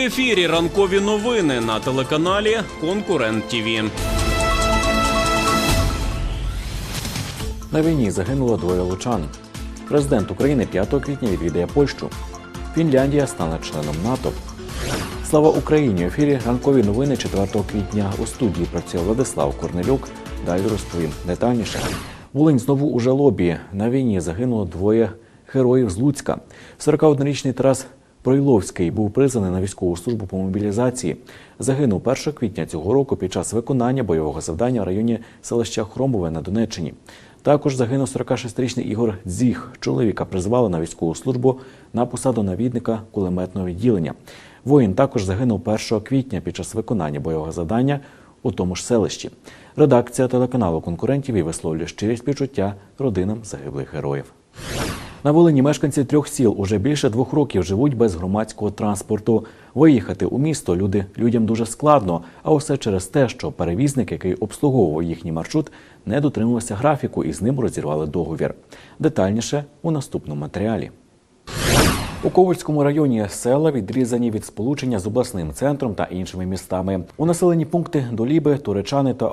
ефірі ранкові новини на телеканалі Конкурент ТІВІ. На війні загинуло двоє лучан. Президент України 5 квітня відвідає Польщу. Фінляндія стане членом НАТО. Слава Україні! В ефірі ранкові новини 4 квітня. У студії працює Владислав Корнелюк. Далі розповім детальніше. Волинь знову у жалобі. На війні загинуло двоє героїв з Луцька. 41-річний Тарас Пройловський був призваний на військову службу по мобілізації. Загинув 1 квітня цього року під час виконання бойового завдання в районі селища Хромове на Донеччині. Також загинув 46-річний Ігор Дзіг. Чоловіка призвали на військову службу на посаду навідника кулеметного відділення. Воїн також загинув 1 квітня під час виконання бойового завдання у тому ж селищі. Редакція телеканалу конкурентів і висловлює щирі співчуття родинам загиблих героїв. На Волині мешканці трьох сіл уже більше двох років живуть без громадського транспорту. Виїхати у місто люди людям дуже складно, а усе через те, що перевізник, який обслуговував їхній маршрут, не дотримувався графіку і з ним розірвали договір. Детальніше у наступному матеріалі. У Ковальському районі села відрізані від сполучення з обласним центром та іншими містами. У населені пункти Доліби, Туречани та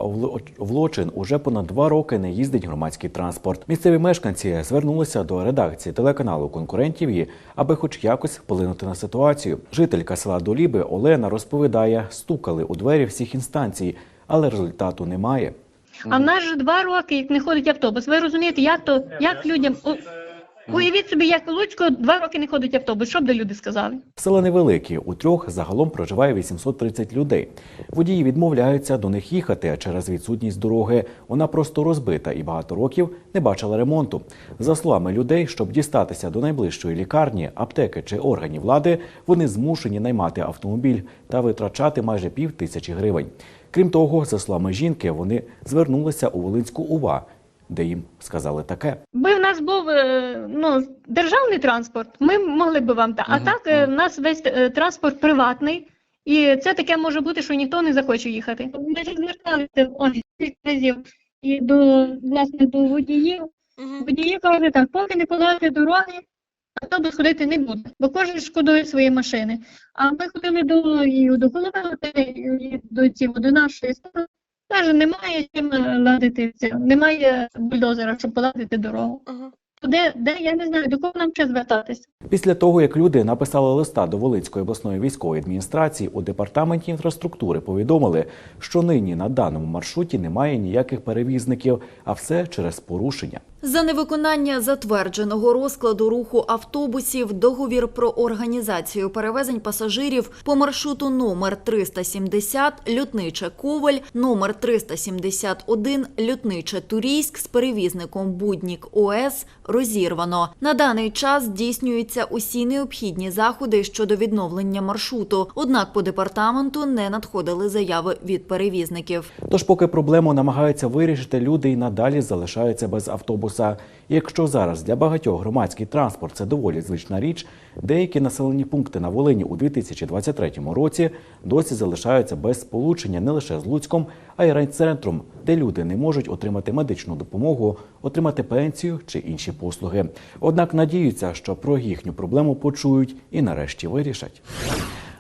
Овлочин уже понад два роки не їздить громадський транспорт. Місцеві мешканці звернулися до редакції телеканалу конкурентів, аби хоч якось вплинути на ситуацію. Жителька села Доліби Олена розповідає, стукали у двері всіх інстанцій, але результату немає. А в нас же два роки, як не ходить автобус. Ви розумієте, як то як людям уявіть собі, як у Луцьку два роки не ходить автобус. Що б де люди сказали? Села невеликі. У трьох загалом проживає 830 людей. Водії відмовляються до них їхати через відсутність дороги. Вона просто розбита і багато років не бачила ремонту. За словами людей, щоб дістатися до найближчої лікарні, аптеки чи органів влади, вони змушені наймати автомобіль та витрачати майже пів тисячі гривень. Крім того, за словами жінки, вони звернулися у Волинську УВА, де їм сказали таке. Би в нас був е, ну, державний транспорт, ми могли б вам так. А так е, в нас весь е, транспорт приватний. І це таке може бути, що ніхто не захоче їхати. Ми ж зверталися он кілька разів і до власне до водіїв. Водії кажуть так, поки не подати дороги, автобус ходити не буде, бо кожен шкодує свої машини. А ми ходили до і до голови і до цього, до нашої сторони. Каже, немає чим ладитися, немає бульдозера, щоб поладити дорогу. То Де, де я не знаю, до кого нам ще звертатися? Після того, як люди написали листа до Волинської обласної військової адміністрації, у департаменті інфраструктури повідомили, що нині на даному маршруті немає ніяких перевізників, а все через порушення. За невиконання затвердженого розкладу руху автобусів договір про організацію перевезень пасажирів по маршруту номер 370 Лютниче Коваль, номер 371 Лютниче Турійськ з перевізником Буднік ОС розірвано. На даний час здійснюються усі необхідні заходи щодо відновлення маршруту. Однак по департаменту не надходили заяви від перевізників. Тож, поки проблему намагаються вирішити, люди й надалі залишаються без автобуса. Якщо зараз для багатьох громадський транспорт це доволі звична річ, деякі населені пункти на Волині у 2023 році досі залишаються без сполучення не лише з Луцьком, а й райцентром, де люди не можуть отримати медичну допомогу, отримати пенсію чи інші послуги. Однак надіються, що про їхню проблему почують і нарешті вирішать.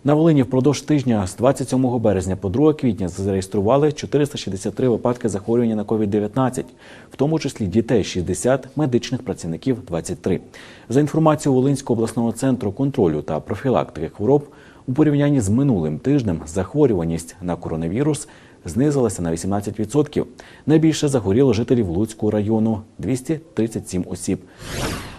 На Волині впродовж тижня з 27 березня по 2 квітня зареєстрували 463 випадки захворювання на COVID-19, в тому числі дітей 60, медичних працівників 23. За інформацією Волинського обласного центру контролю та профілактики хвороб, у порівнянні з минулим тижнем захворюваність на коронавірус знизилася на 18%. Найбільше захворіло жителів Луцького району 237 осіб.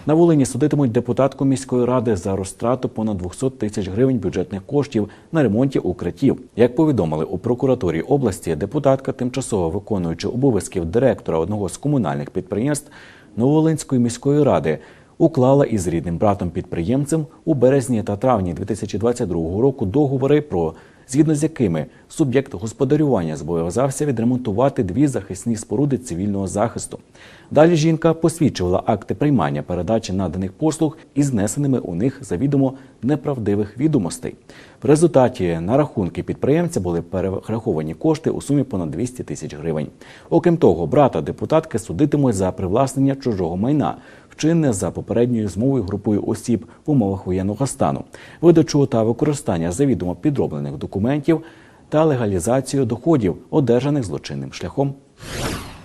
На Волині судитимуть депутатку міської ради за розтрату понад 200 тисяч гривень бюджетних коштів на ремонті укриттів. Як повідомили у прокуратурі області, депутатка, тимчасово виконуючи обов'язків директора одного з комунальних підприємств Нововолинської міської ради, уклала із рідним братом підприємцем у березні та травні 2022 року договори про згідно з якими суб'єкт господарювання зобов'язався відремонтувати дві захисні споруди цивільного захисту. Далі жінка посвідчувала акти приймання передачі наданих послуг із знесеними у них завідомо неправдивих відомостей. В результаті на рахунки підприємця були перераховані кошти у сумі понад 200 тисяч гривень. Окрім того, брата депутатки судитимуть за привласнення чужого майна, вчинне за попередньою змовою групою осіб в умовах воєнного стану, видачу та використання завідомо підроблених документів та легалізацію доходів, одержаних злочинним шляхом.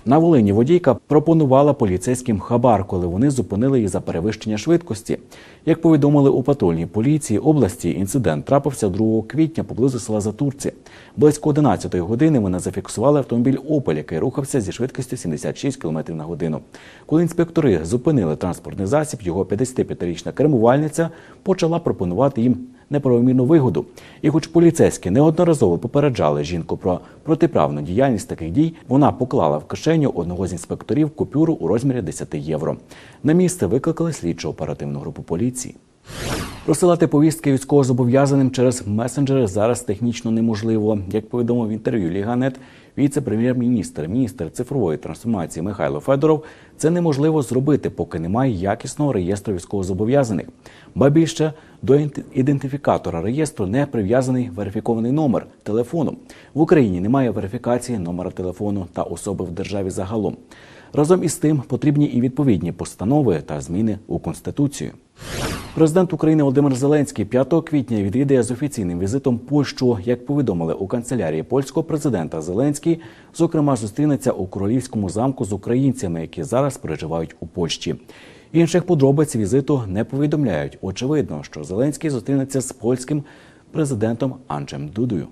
На Волині водійка пропонувала поліцейським хабар, коли вони зупинили її за перевищення швидкості. Як повідомили у патрульній поліції області, інцидент трапився 2 квітня поблизу села Затурці. Близько 11 години вони зафіксували автомобіль Опель, який рухався зі швидкістю 76 км на годину. Коли інспектори зупинили транспортний засіб, його 55-річна кермувальниця почала пропонувати їм неправомірну вигоду. І хоч поліцейські неодноразово попереджали жінку про протиправну діяльність таких дій, вона поклала в кишеню одного з інспекторів купюру у розмірі 10 євро. На місце викликали слідчо оперативну групу поліції. Просилати повістки військовозобов'язаним через месенджери зараз технічно неможливо. Як повідомив в інтерв'ю Ліганет, віце-прем'єр-міністр, міністр цифрової трансформації Михайло Федоров, це неможливо зробити, поки немає якісного реєстру військовозобов'язаних. Ба більше до ідентифікатора реєстру не прив'язаний верифікований номер телефону. В Україні немає верифікації номера телефону та особи в державі загалом. Разом із тим потрібні і відповідні постанови та зміни у конституцію. Президент України Володимир Зеленський 5 квітня відвідає з офіційним візитом Польщу. Як повідомили у канцелярії польського президента Зеленський, зокрема зустрінеться у королівському замку з українцями, які зараз переживають у Польщі. Інших подробиць візиту не повідомляють. Очевидно, що Зеленський зустрінеться з польським президентом Анджем Дудою.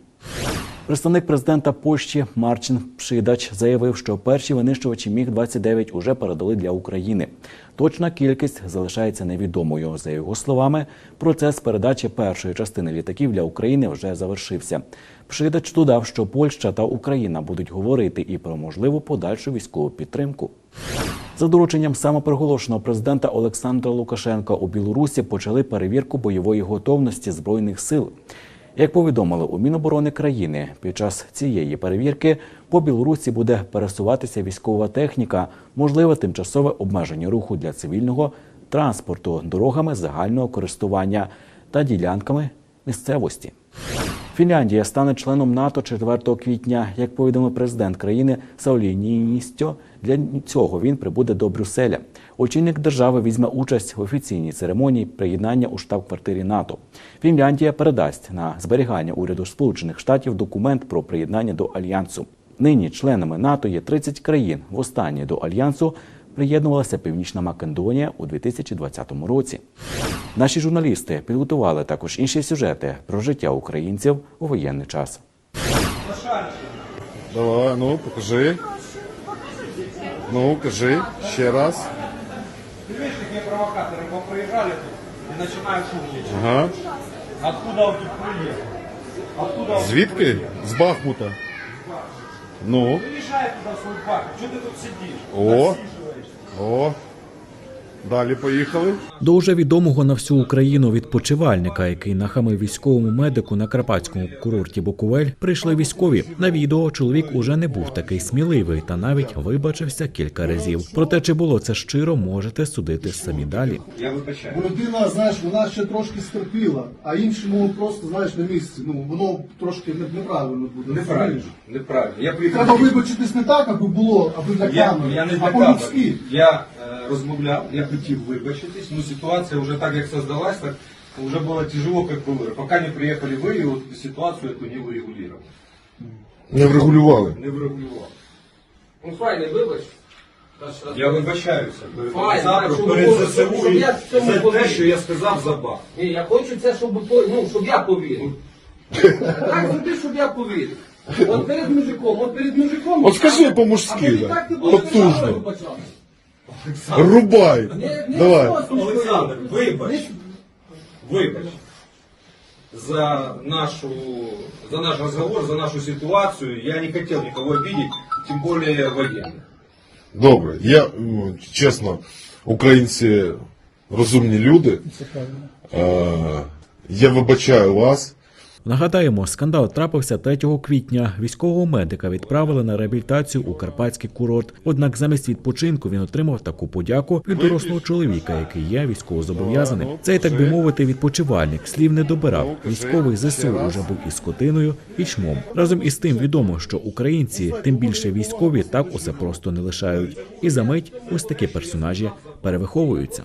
Представник президента Польщі Марчин Пшидач заявив, що перші винищувачі Міг-29 уже передали для України. Точна кількість залишається невідомою. За його словами, процес передачі першої частини літаків для України вже завершився. Пшидач додав, що Польща та Україна будуть говорити і про можливу подальшу військову підтримку. За дорученням самопроголошеного президента Олександра Лукашенка у Білорусі почали перевірку бойової готовності збройних сил. Як повідомили у Міноборони країни, під час цієї перевірки по Білорусі буде пересуватися військова техніка, можливе тимчасове обмеження руху для цивільного транспорту дорогами загального користування та ділянками місцевості. Фінляндія стане членом НАТО 4 квітня. Як повідомив президент країни Саулі Ніністьо, для цього він прибуде до Брюсселя. Очільник держави візьме участь в офіційній церемонії приєднання у штаб-квартирі НАТО. Фінляндія передасть на зберігання уряду Сполучених Штатів документ про приєднання до альянсу. Нині членами НАТО є 30 країн. В Востаннє до альянсу приєднувалася Північна Македонія у 2020 році. Наші журналісти підготували також інші сюжети про життя українців у воєнний час. Давай, ну, покажи. Ну, кажи ще раз. Видишь, какие провокаторы поприезжали тут и начинают шумничать. Ага. Откуда он тут? Откуда он Звідки? З Бахмута. Ну, приезжай туда в парк? Что ты тут сидишь? О. о. Далі поїхали. До уже відомого на всю Україну відпочивальника, який нахамив військовому медику на карпатському курорті Буковель, прийшли військові. На відео чоловік уже не був такий сміливий та навіть вибачився кілька разів. Проте чи було це щиро, можете судити самі далі. Я вибачаю. Людина, знаєш, вона ще трошки стерпіла, а іншому просто, знаєш, на місці. Ну, воно трошки неправильно буде. Неправильно. Неправильно. Я приїхав. Треба вибачитись не так, аби було, аби для Я, камери, я не а для по-людськи. камери. Я розмовляв, я хотів вибачитись, но ситуація вже так, як создалась, так вже було тяжело, як було. Поки не приїхали ви, і от ситуацію эту не вирегулювали. Не врегулювали. Не врегулювали. Ну, файний, вибач. Та ж раз- Я вибачаюся перед Файно, Олександром, щоб перед було, ЗСУ щоб і я в цьому за те, повірив. що я сказав за бах. Ні, я хочу це, щоб, по- ну, щоб я повірив. Так зроби, щоб я повірив. От перед мужиком, от перед мужиком. От скажи по-мужськи, а так ти будеш Потужно. сам вибачати. Рубай. Не- не Давай. просто Олександр, скажи. вибач. Не- Вибач. За, нашу, за наш разговор, за нашу ситуацию. Я не хотел никого обидеть, тем более военных. Добре. Я ну, чесно, українці розумні люди. Е, я вибачаю вас. Нагадаємо, скандал трапився 3 квітня. Військового медика відправили на реабілітацію у карпатський курорт. Однак замість відпочинку він отримав таку подяку від дорослого чоловіка, який є військовозобов'язаним. Цей, так би мовити, відпочивальник слів не добирав. Військовий ЗСУ уже був і скотиною, і чмом. Разом із тим відомо, що українці, тим більше військові, так усе просто не лишають. І за мить ось такі персонажі перевиховуються.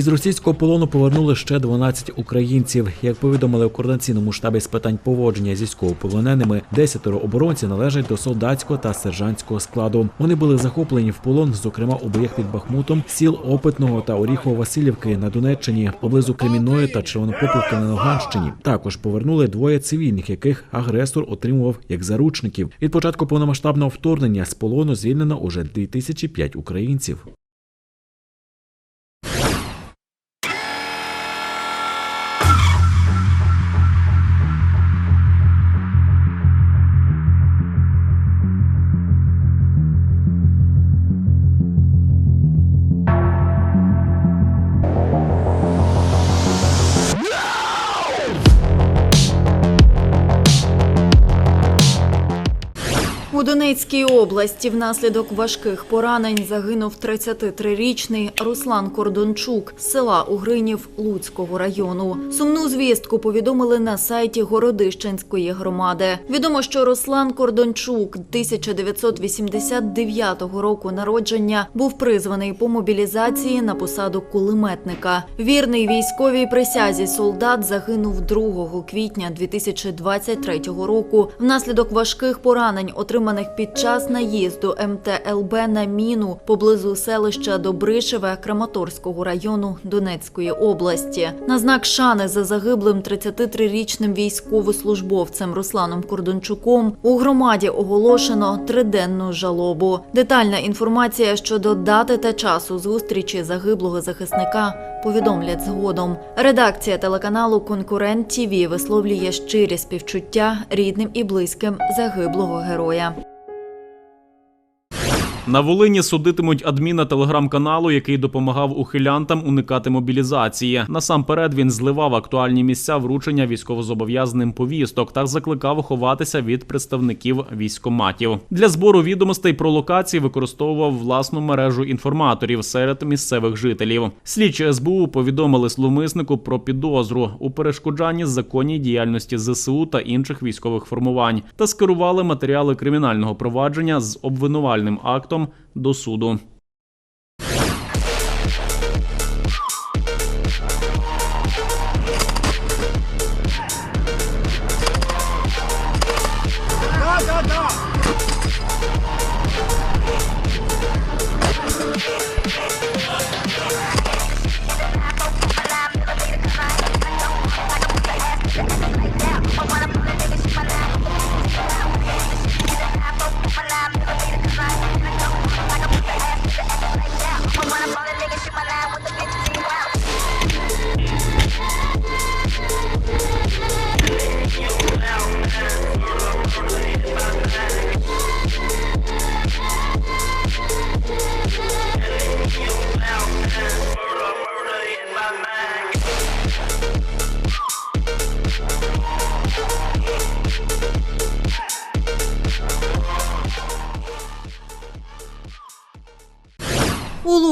Із російського полону повернули ще 12 українців. Як повідомили у координаційному штабі з питань поводження з військовополоненими, десятеро оборонців належать до солдатського та сержантського складу. Вони були захоплені в полон, зокрема у боях під Бахмутом, сіл Опитного та Оріхово-Василівки на Донеччині, поблизу Кремінної та Червонопопівки на Луганщині. Також повернули двоє цивільних, яких агресор отримував як заручників. Від початку повномасштабного вторгнення з полону звільнено уже 2005 українців. Донецькій області внаслідок важких поранень загинув 33-річний Руслан Кордончук з села Угринів Луцького району. Сумну звістку повідомили на сайті Городищенської громади. Відомо, що Руслан Кордончук 1989 року народження був призваний по мобілізації на посаду кулеметника. Вірний військовій присязі солдат загинув 2 квітня 2023 року внаслідок важких поранень, отриманих під час наїзду МТЛБ на міну поблизу селища Добришеве Краматорського району Донецької області. На знак шани за загиблим 33-річним військовослужбовцем Русланом Кордончуком у громаді оголошено триденну жалобу. Детальна інформація щодо дати та часу зустрічі загиблого захисника повідомлять згодом. Редакція телеканалу Конкурент ТІВІ висловлює щирі співчуття рідним і близьким загиблого героя. На Волині судитимуть адміна телеграм-каналу, який допомагав ухилянтам уникати мобілізації. Насамперед він зливав актуальні місця вручення військовозобов'язаним повісток та закликав ховатися від представників військоматів. Для збору відомостей про локації використовував власну мережу інформаторів серед місцевих жителів. Слідчі СБУ повідомили зловмиснику про підозру у перешкоджанні законній діяльності ЗСУ та інших військових формувань та скерували матеріали кримінального провадження з обвинувальним актом до суду.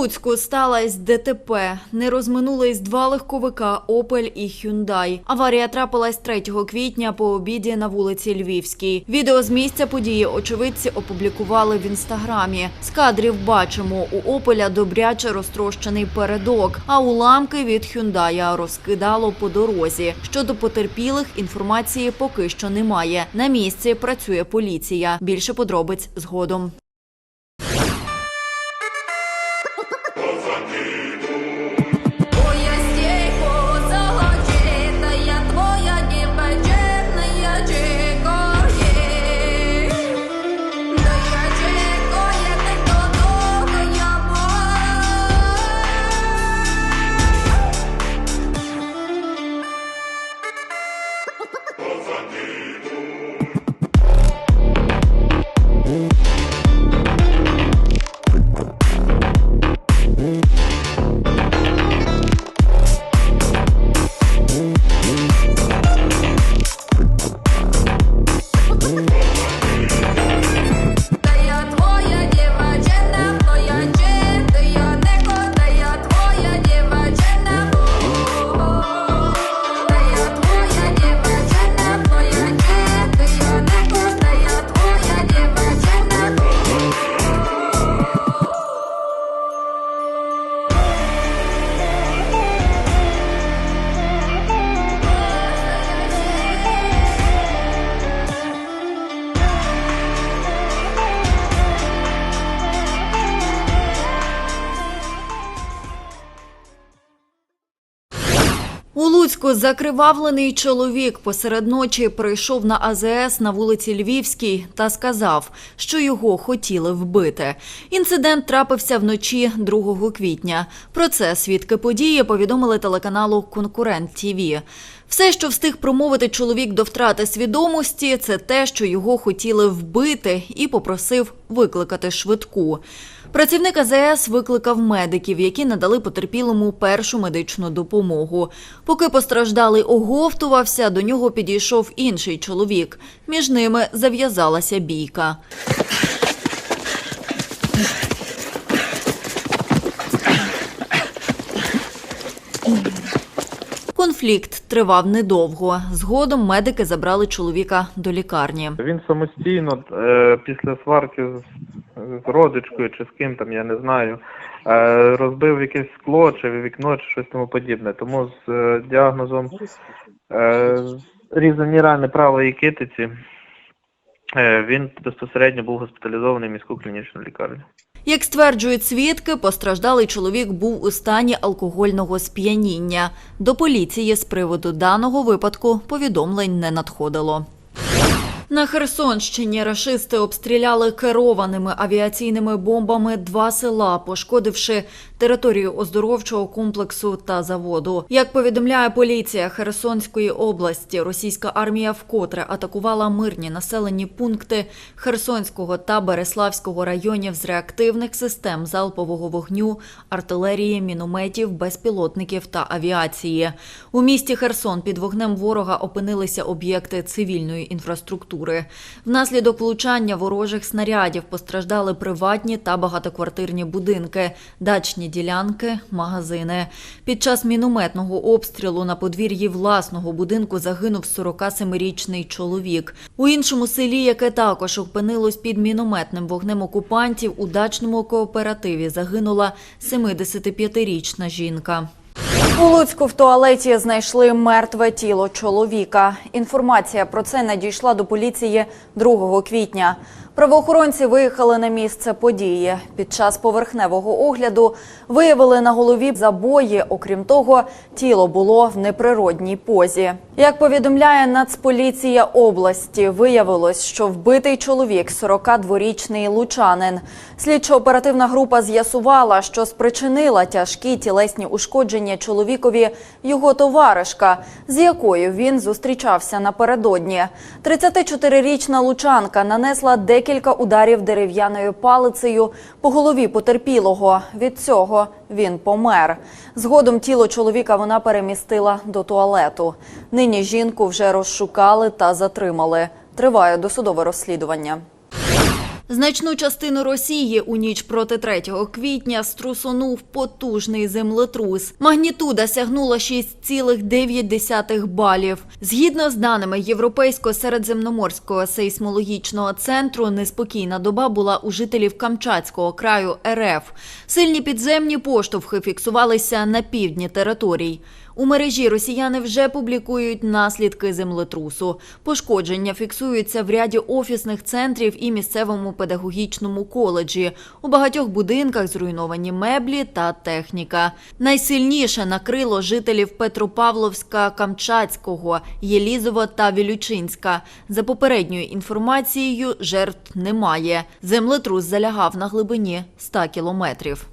Луцьку сталося ДТП. Не розминулись два легковика «Опель» і «Хюндай». Аварія трапилась 3 квітня по обіді на вулиці Львівській. Відео з місця події очевидці опублікували в інстаграмі. З кадрів бачимо, у «Опеля» добряче розтрощений передок, а уламки від «Хюндая» розкидало по дорозі. Щодо потерпілих інформації поки що немає. На місці працює поліція. Більше подробиць згодом. Закривавлений чоловік посеред ночі прийшов на АЗС на вулиці Львівській та сказав, що його хотіли вбити. Інцидент трапився вночі 2 квітня. Про це свідки події повідомили телеканалу Конкурент ТІВІ. Все, що встиг промовити чоловік до втрати свідомості, це те, що його хотіли вбити, і попросив викликати швидку. Працівник АЗС викликав медиків, які надали потерпілому першу медичну допомогу. Поки постраждалий оговтувався, до нього підійшов інший чоловік. Між ними зав'язалася бійка. Конфлікт тривав недовго. Згодом медики забрали чоловіка до лікарні. Він самостійно е, після сварки з, родичкою чи з ким там, я не знаю, е, розбив якесь скло чи вікно, чи щось тому подібне. Тому з е, діагнозом е, різані рани правої китиці він безпосередньо був госпіталізований в міську клінічну лікарню. Як стверджують свідки, постраждалий чоловік був у стані алкогольного сп'яніння. До поліції з приводу даного випадку повідомлень не надходило. На Херсонщині рашисти обстріляли керованими авіаційними бомбами два села, пошкодивши територію оздоровчого комплексу та заводу. Як повідомляє поліція Херсонської області, російська армія вкотре атакувала мирні населені пункти Херсонського та Береславського районів з реактивних систем залпового вогню, артилерії, мінометів, безпілотників та авіації. У місті Херсон під вогнем ворога опинилися об'єкти цивільної інфраструктури. Внаслідок влучання ворожих снарядів постраждали приватні та багатоквартирні будинки, дачні ділянки, магазини. Під час мінометного обстрілу на подвір'ї власного будинку загинув 47-річний чоловік. У іншому селі, яке також опинилось під мінометним вогнем окупантів, у дачному кооперативі загинула 75-річна жінка. У Луцьку в туалеті знайшли мертве тіло чоловіка. Інформація про це надійшла до поліції 2 квітня. Правоохоронці виїхали на місце події. Під час поверхневого огляду виявили на голові забої. Окрім того, тіло було в неприродній позі. Як повідомляє Нацполіція області, виявилось, що вбитий чоловік 42-річний лучанин. Слідчо-оперативна група з'ясувала, що спричинила тяжкі тілесні ушкодження чоловікові його товаришка, з якою він зустрічався напередодні. 34-річна лучанка нанесла декілька ударів дерев'яною палицею по голові потерпілого. Від цього він помер. Згодом тіло чоловіка вона перемістила до туалету. Нині жінку вже розшукали та затримали. Триває досудове розслідування. Значну частину Росії у ніч проти 3 квітня струсонув потужний землетрус. Магнітуда сягнула 6,9 балів. Згідно з даними Європейсько-середземноморського сейсмологічного центру, неспокійна доба була у жителів Камчатського краю РФ. Сильні підземні поштовхи фіксувалися на півдні територій. У мережі росіяни вже публікують наслідки землетрусу. Пошкодження фіксуються в ряді офісних центрів і місцевому педагогічному коледжі. У багатьох будинках зруйновані меблі та техніка. Найсильніше накрило жителів Петропавловська, Камчатського, Єлізова та Вілючинська. За попередньою інформацією, жертв немає. Землетрус залягав на глибині 100 кілометрів.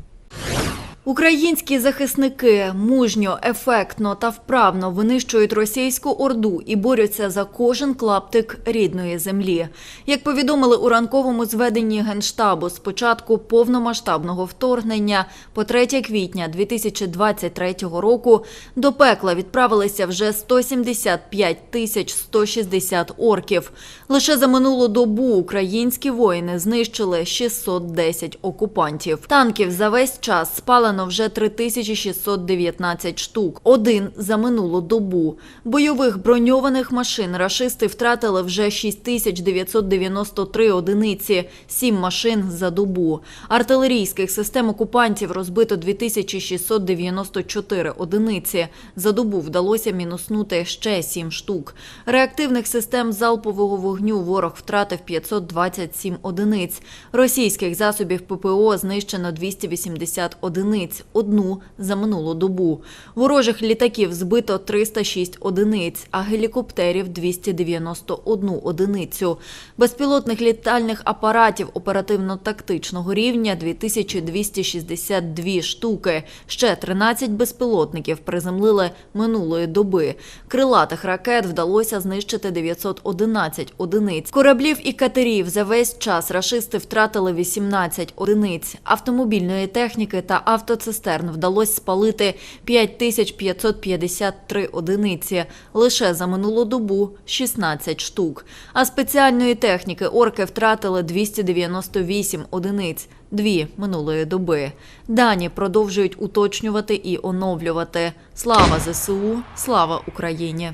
Українські захисники мужньо, ефектно та вправно винищують російську орду і борються за кожен клаптик рідної землі. Як повідомили у ранковому зведенні Генштабу, з початку повномасштабного вторгнення по 3 квітня 2023 року до пекла відправилися вже 175 тисяч 160 орків. Лише за минулу добу українські воїни знищили 610 окупантів. Танків за весь час спалено вже 3619 штук. Один за минулу добу. Бойових броньованих машин рашисти втратили вже 6993 одиниці, 7 машин за добу. Артилерійських систем окупантів розбито 2694 одиниці. За добу вдалося мінуснути ще 7 штук. Реактивних систем залпового вогню ворог втратив 527 одиниць. Російських засобів ППО знищено 280 одиниць, одну за минулу добу. Ворожих літаків збито 306 одиниць, а гелікоптерів 291 одиницю. Безпілотних літальних апаратів оперативно-тактичного рівня 2262 штуки. Ще 13 безпілотників приземлили минулої доби. Крилатих ракет вдалося знищити 911 одиниць. Кораблів і катерів за весь час рашисти втратили 18 одиниць. Автомобільної техніки та автоцистерн вдалося спалити 5553 одиниці. Лише за минулу добу 16 штук. А спеціальної техніки орки втратили 298 одиниць. Дві минулої доби. Дані продовжують уточнювати і оновлювати. Слава ЗСУ, слава Україні!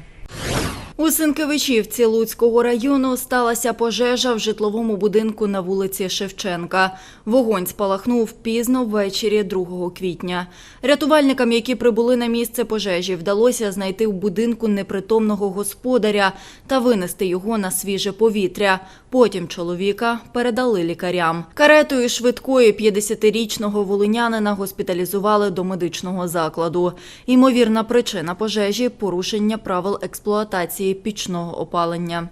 У Синкевичівці Луцького району сталася пожежа в житловому будинку на вулиці Шевченка. Вогонь спалахнув пізно ввечері 2 квітня. Рятувальникам, які прибули на місце пожежі, вдалося знайти в будинку непритомного господаря та винести його на свіже повітря. Потім чоловіка передали лікарям. Каретою швидкої 50-річного волинянина госпіталізували до медичного закладу. Ймовірна причина пожежі порушення правил експлуатації пічного опалення.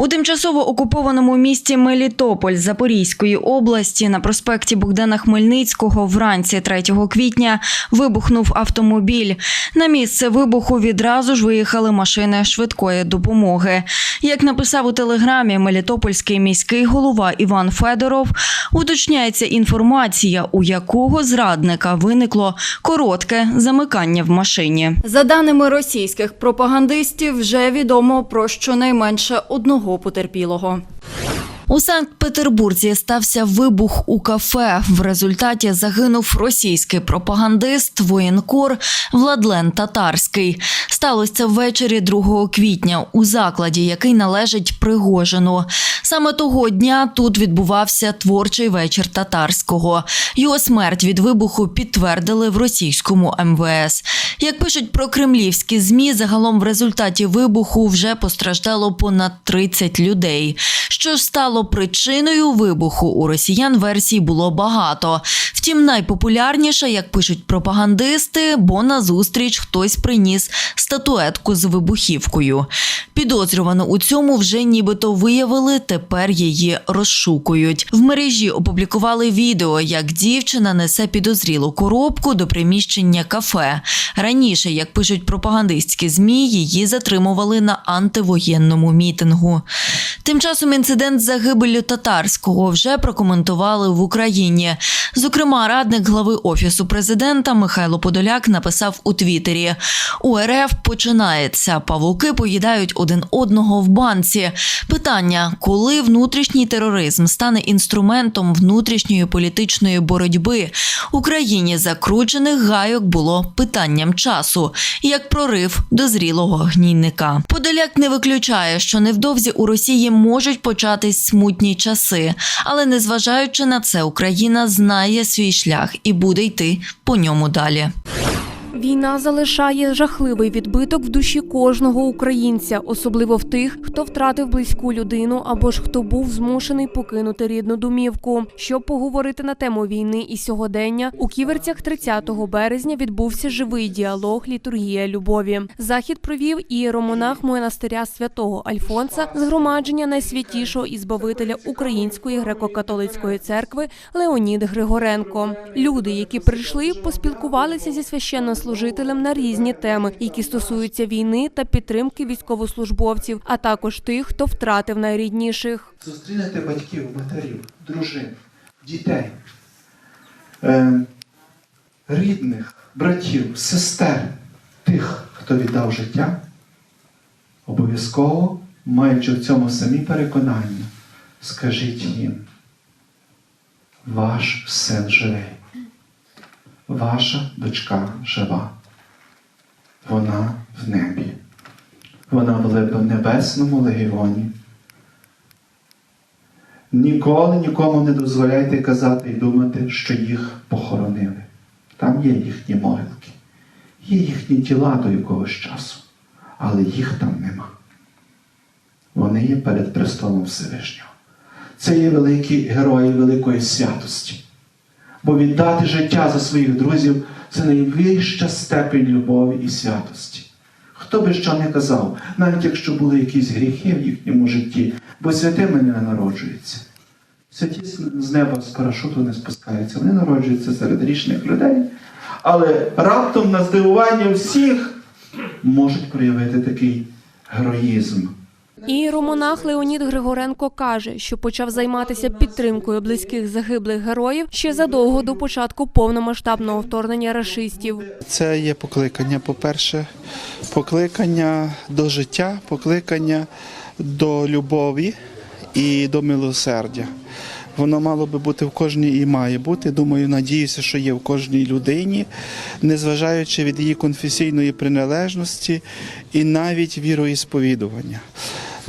У тимчасово окупованому місті Мелітополь Запорізької області на проспекті Богдана Хмельницького вранці 3 квітня вибухнув автомобіль. На місце вибуху відразу ж виїхали машини швидкої допомоги. Як написав у телеграмі Мелітопольський міський голова Іван Федоров, уточняється інформація, у якого зрадника виникло коротке замикання в машині. За даними російських пропагандистів, вже відомо про щонайменше одного потерпілого. У Санкт-Петербурзі стався вибух у кафе. В результаті загинув російський пропагандист, воєнкор Владлен Татарський. Сталося це ввечері 2 квітня у закладі, який належить Пригожину. Саме того дня тут відбувався творчий вечір татарського. Його смерть від вибуху підтвердили в російському МВС. Як пишуть про кремлівські змі, загалом в результаті вибуху вже постраждало понад 30 людей. Що ж стало причиною вибуху у росіян версій було багато. Втім, найпопулярніша, як пишуть пропагандисти, бо на зустріч хтось приніс статуетку з вибухівкою. Підозрювану у цьому вже нібито виявили, тепер її розшукують. В мережі опублікували відео, як дівчина несе підозрілу коробку до приміщення кафе. Раніше, як пишуть пропагандистські змі, її затримували на антивоєнному мітингу. Тим часом інцидент з загибелю татарського вже прокоментували в Україні. Зокрема, радник глави офісу президента Михайло Подоляк написав у Твіттері: у РФ починається. Павуки поїдають один одного в банці. Питання, коли внутрішній тероризм стане інструментом внутрішньої політичної боротьби Україні закручених гайок було питанням часу, як прорив до зрілого гнійника. Подоляк не виключає, що невдовзі у Росії можуть початись смутні часи, але незважаючи на це, Україна знає свій шлях і буде йти по ньому далі. Війна залишає жахливий відбиток в душі кожного українця, особливо в тих, хто втратив близьку людину або ж хто був змушений покинути рідну домівку. Щоб поговорити на тему війни і сьогодення, у ківерцях 30 березня відбувся живий діалог Літургія любові. Захід провів ієромонах монастиря святого Альфонса, згромадження найсвятішого і збавителя Української греко-католицької церкви Леонід Григоренко. Люди, які прийшли, поспілкувалися зі священнослужителем на різні теми, які стосуються війни та підтримки військовослужбовців, а також тих, хто втратив найрідніших. Зустрінете батьків, матерів, дружин, дітей, е, рідних, братів, сестер, тих, хто віддав життя, обов'язково, маючи в цьому самі переконання, скажіть їм, ваш син живий, ваша дочка жива, вона в небі, вона в небесному легіоні. Ніколи нікому не дозволяйте казати і думати, що їх похоронили. Там є їхні могилки, є їхні тіла до якогось часу, але їх там нема. Вони є перед престолом Всевишнього. Це є великі герої великої святості. Бо віддати життя за своїх друзів це найвища степень любові і святості. Хто би що не казав, навіть якщо були якісь гріхи в їхньому житті, бо святими не народжуються. Святі з неба з парашуту не спускаються, вони народжуються серед річних людей, але раптом на здивування всіх можуть проявити такий героїзм. Ієромонах Леонід Григоренко каже, що почав займатися підтримкою близьких загиблих героїв ще задовго до початку повномасштабного вторгнення рашистів. Це є покликання. По-перше, покликання до життя, покликання до любові і до милосердя. Воно мало би бути в кожній і має бути. Думаю, надіюся, що є в кожній людині, незважаючи від її конфесійної приналежності і навіть віроісповідування.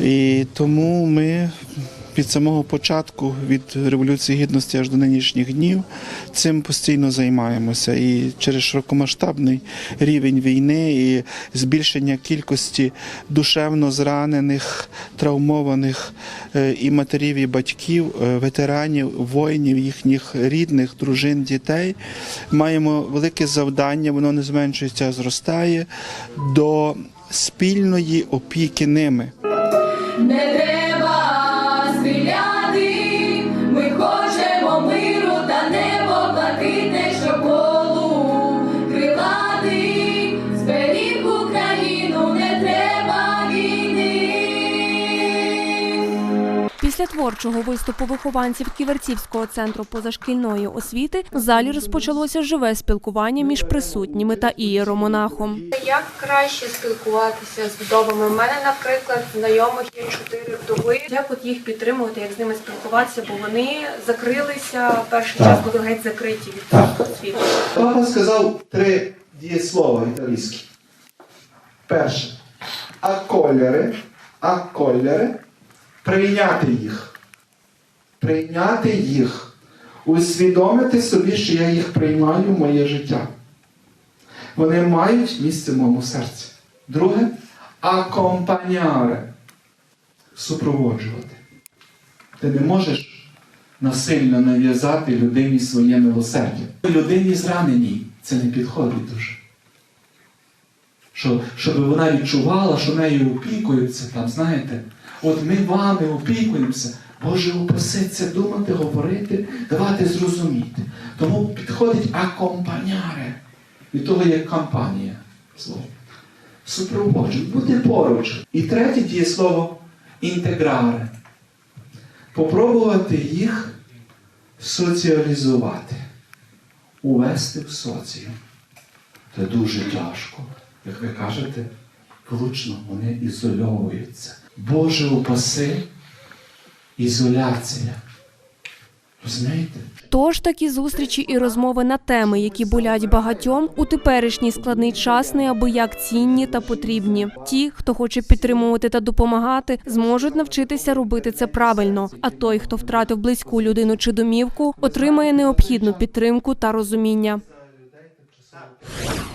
І тому ми від самого початку, від Революції Гідності аж до нинішніх днів, цим постійно займаємося. І через широкомасштабний рівень війни і збільшення кількості душевно зранених, травмованих е, і матерів, і батьків, е, ветеранів, воїнів, їхніх рідних, дружин, дітей, маємо велике завдання, воно не зменшується, а зростає до спільної опіки ними. Після творчого виступу вихованців Ківерцівського центру позашкільної освіти в залі розпочалося живе спілкування між присутніми та ієромонахом. Як краще спілкуватися з вдовами? У мене, наприклад, знайомих є чотири вдови. Як от їх підтримувати, як з ними спілкуватися, бо вони закрилися перший час, були геть закриті від світу. Папа сказав три дієслова італійські. Перше. Аколери. Аколери. Прийняти їх. Прийняти їх. Усвідомити собі, що я їх приймаю в моє життя. Вони мають місце в моєму серці. Друге акомпаняре. Супроводжувати. Ти не можеш насильно нав'язати людині своє милосердя. Людині зраненій це не підходить дуже. Що, щоб вона відчувала, що нею опікуються, там, знаєте, от ми вами опікуємося. Боже, упроситься думати, говорити, давати зрозуміти. Тому підходить акомпаняре. Від того є кампанія. Слово. Супроводжують, бути поруч. І третє дієслово інтеграре попробувати їх соціалізувати, увести в соціум. Це дуже тяжко. як ви кажете, влучно вони ізольовуються. Боже упаси, ізоляція. Розумієте? Тож такі зустрічі і розмови на теми, які болять багатьом, у теперішній складний час неабияк цінні та потрібні. Ті, хто хоче підтримувати та допомагати, зможуть навчитися робити це правильно. А той, хто втратив близьку людину чи домівку, отримає необхідну підтримку та розуміння.